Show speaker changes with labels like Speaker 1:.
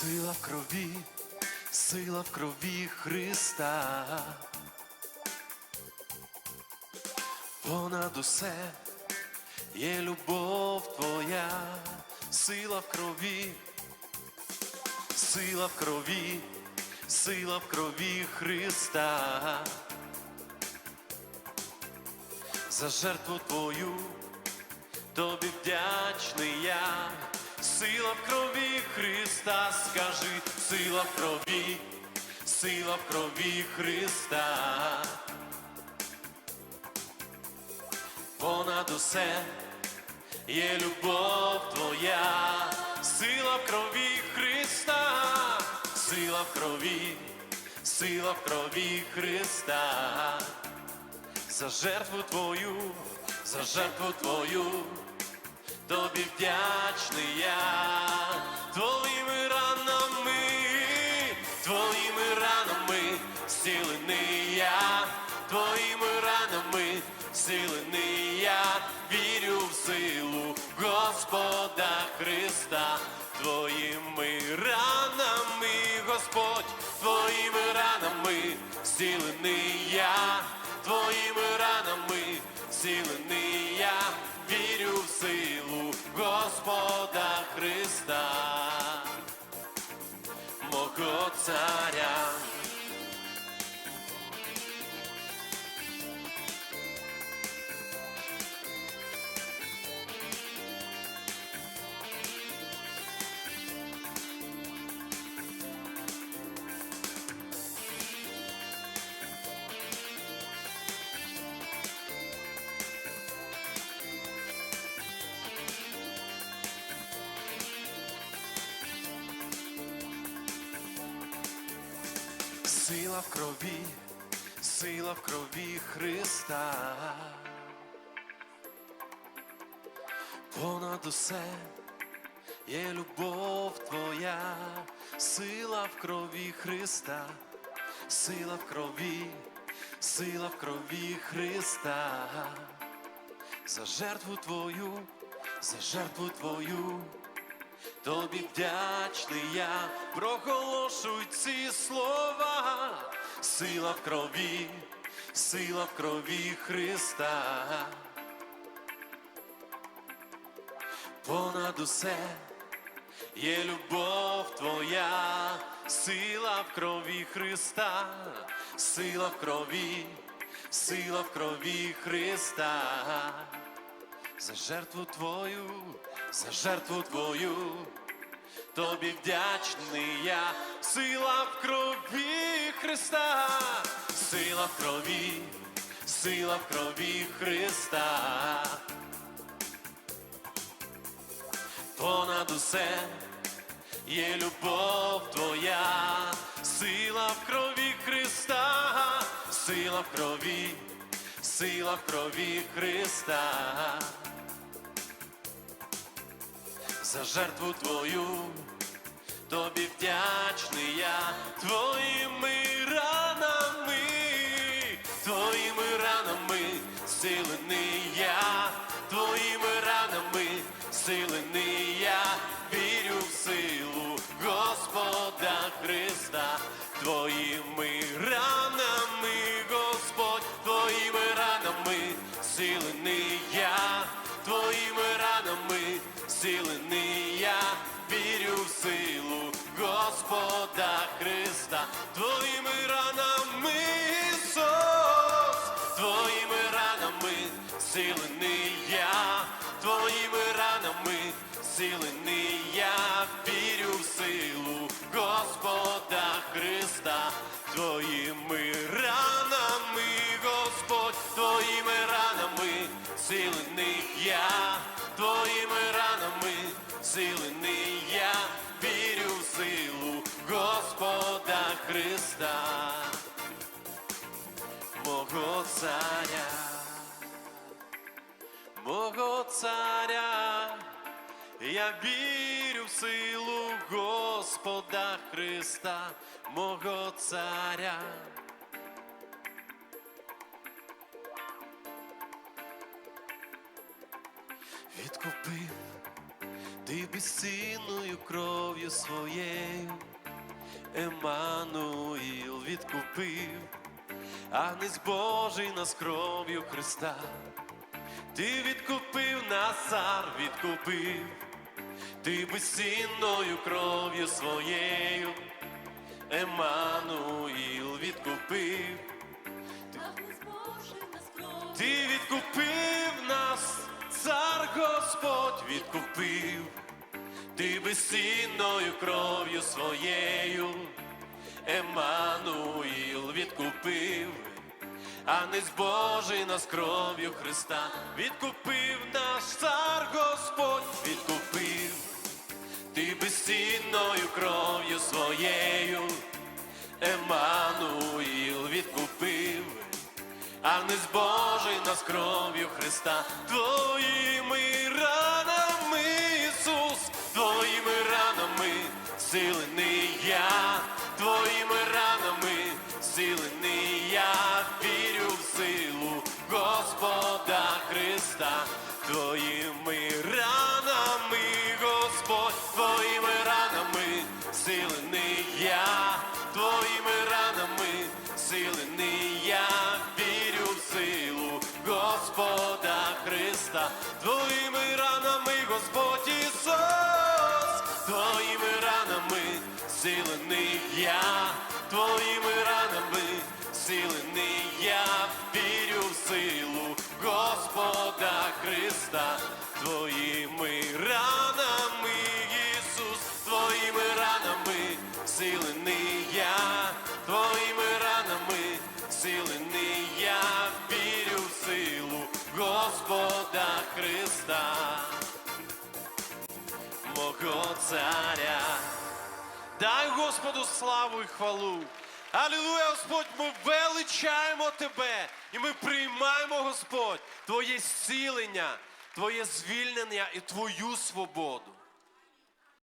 Speaker 1: Сила в крові, сила в крові Христа. Понад усе є любов твоя, сила в крові, сила в крові, сила в крові Христа. За жертву твою тобі вдячний я, сила в крові Христа, скажи, сила в крові, сила в крові Христа. Понад усе є любов твоя, сила в крові Христа, сила в крові, сила в крові Христа за жертву твою, за жертву твою, тобі вдячний я, твоїми ранами, твоїми ранами, зцілений я, твоїми ранами, зцілений я, вірю в силу Господа Христа, твоїми ранами, Господь, твоїми ранами, зцілений я, твоїми ранами, зцілений царя. Сила в крові, сила в крові Христа. Понад усе є любов твоя, сила в крові Христа, сила в крові, сила в крові Христа. За жертву твою, за жертву твою. Тобі вдячний я, проголошуй ці слова, сила в крові, сила в крові Христа. Понад усе є любов твоя, сила в крові Христа, сила в крові, сила в крові Христа за жертву твою, за жертву твою, тобі вдячний я, сила в крові Христа, сила в крові, сила в крові Христа. Понад усе є любов твоя, сила в крові Христа, сила в крові, сила в крові Христа. За жертву твою, тобі вдячний я, твоїми ранами, твоїми ранами, силений я, твоїми ранами, силений зцілений я, вірю в силу Господа Христа, твоїми ранами, Господь, твоїми ранами, зцілений я, твоїми ранами, зцілений я, вірю в силу Господа Христа, мого царя, мого царя, я вірю в силу Господа Христа, мого царя. відкупив ти безцінною кров'ю своєю, Еммануїл відкупив, Агнець Божий нас кров'ю Христа. Ти відкупив нас, відкупив, ти безцінною кров'ю своєю, Еммануїл відкупив. Ти відкупив нас, цар Господь відкупив, ти безцінною кров'ю своєю, Еммануїл відкупив, Агнець Божий нас кров'ю Христа, відкупив. Наш цар Господь, відкупив, безцінною кров'ю своєю, Еммануїл відкупив. а не з Божий нас кров'ю Христа, твоїми ранами, Ісус, твоїми ранами, силений я, зцілений я, твоїми ранами, зцілений я, вірю в силу Господа Христа, твоїми ранами, Господь Ісус, твоїми ранами, зцілений я, твоїми ранами, зцілений я, вірю в силу Господа Христа, твоїми зцілений я, твоїми ранами, зцілений я, вірю в силу Господа Христа, мого царя. Дай Господу славу і хвалу. Алілуя, Господь, ми величаємо Тебе і ми приймаємо, Господь, Твоє зцілення, Твоє звільнення і Твою свободу.